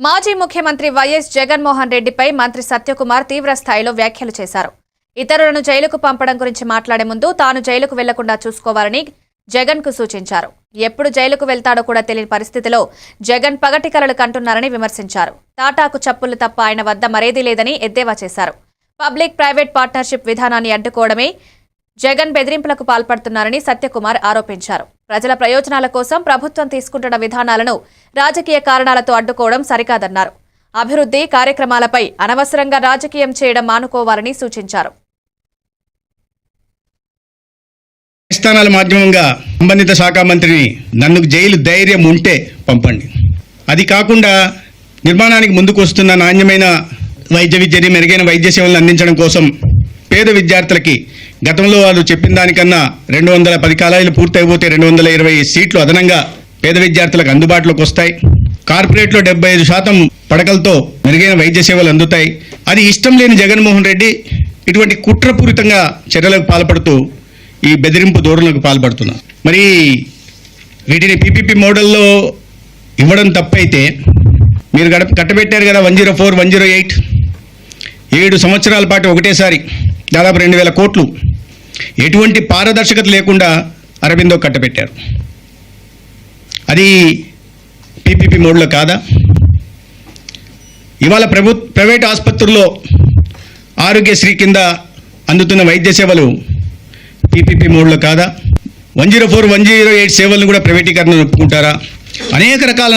మాజీ ముఖ్యమంత్రి వైఎస్ జగన్మోహన్ రెడ్డిపై మంత్రి సత్యకుమార్ తీవ్ర స్థాయిలో వ్యాఖ్యలు చేశారు. ఇతరులను జైలుకు పంపడం గురించి మాట్లాడే ముందు తాను జైలుకు వెళ్ళకుండా చూసుకోవాలని జగన్కు సూచించారు. ఎప్పుడు జైలుకు వెళ్తాడో కూడా తెలియని పరిస్థితిలో జగన్ పగటి కలలు కంటున్నారని విమర్శించారు. తాటాకు చప్పులు తప్ప ఆయన వద్ద మరేదీ లేదని ఎద్దేవా చేశారు. పబ్లిక్ ప్రైవేట్ పార్ట్నర్షిప్ విధానాన్ని అడ్డుకోవడమే జగన్ బెదిరింపులకు పాల్పడుతున్నారని సత్యకుమార్ ఆరోపించారు. ప్రజల ప్రయోజనాల కోసం ప్రభుత్వం తీసుకుంటున్న విధానాలను రాజకీయ కారణాలతో అడ్డుకోవడం సరికాదన్నారు. అభివృద్ధి కార్యక్రమాలపై అనవసరంగా రాజకీయం చేయడం మానుకోవాలని సూచించారు. స్థానాల మాధ్యమంగా సంబంధిత శాఖ మంత్రిని నన్ను జైలు ధైర్యం ఉంటే పంపండి. అది కాకుండా నిర్మాణానికి ముందుకు వస్తున్న నాణ్యమైన వైద్య విద్యని మెరుగైన వైద్య సేవలను అందించడం కోసం పేద విద్యార్థులకి గతంలో వాళ్ళు చెప్పిన దానికన్నా రెండు వందల పది కాలేజీలు పూర్తయిపోతే రెండు వందల ఇరవై సీట్లు అదనంగా పేద విద్యార్థులకు అందుబాటులోకి వస్తాయి. కార్పొరేట్లో డెబ్బై ఐదు శాతం పడకలతో మెరుగైన వైద్య సేవలు అందుతాయి. అది ఇష్టం లేని జగన్మోహన్ రెడ్డి ఇటువంటి కుట్రపూరితంగా చర్యలకు పాల్పడుతూ ఈ బెదిరింపు ధోరణులకు పాల్పడుతున్నారు. మరి వీటిని పీపీపీ మోడల్లో ఇవ్వడం తప్పైతే మీరు గడ కట్టబెట్టారు కదా one zero four one zero eight. ఏడు సంవత్సరాల పాటు ఒకటేసారి దాదాపు రెండు వేల కోట్లు. ఎటువంటి పారదర్శకత లేకుండా అరవిందో కట్టబెట్టారు. అది పీపీపీ మోడ్లో కాదా? ఇవాళ ప్రభు ప్రైవేట్ ఆసుపత్రుల్లో ఆరోగ్యశ్రీ కింద అందుతున్న వైద్య సేవలు పీపీపీ మోడ్లో కాదా? One zero four one zero eight సేవలను కూడా ప్రైవేటీకరణ ఒప్పుకుంటారా? అనేక రకాల